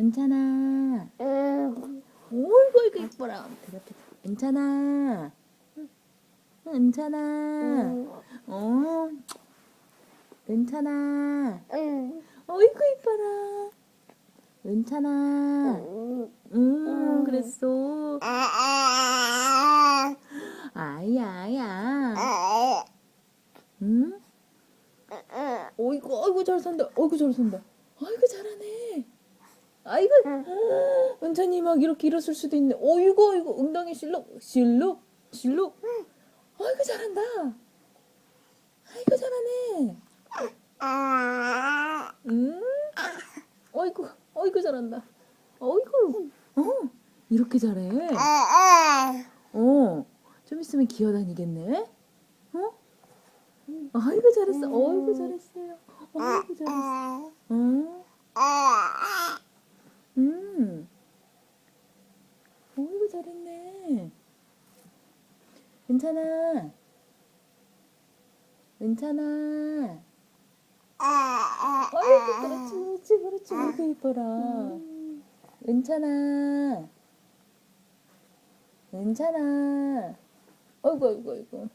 괜찮아. 응. 어이구 이거 이뻐라. 대답해. 괜찮아. 괜찮아. 어. 괜찮아. 응. 어이구 이뻐라. 괜찮아. 응. 음, 그랬어. 아, 아야, 아야. 아, 응? 아. 어이구, 어이구 잘 산다. 어이구 잘 산다. 아이고. 아이고, 은찬이 막 이렇게 일어설 수도 있네. 어이구, 어이구, 엉덩이 실룩, 실룩, 실룩. 아이고 잘한다. 아이고 잘하네. 아. 음, 어이구, 어이구 잘한다. 어이구, 어, 이렇게 잘해. 아, 어, 좀 있으면 기어다니겠네. 어? 아이고 잘했어. 어이구 잘했어요. 어이구 잘했어. 어, 아. 음, 어이구 잘했네. 괜찮아. 괜찮아. 아. 어이구 그렇지 그렇지 그렇지. 아이고 이뻐라. 괜찮아. 괜찮아. 어이구 어이구 어이구.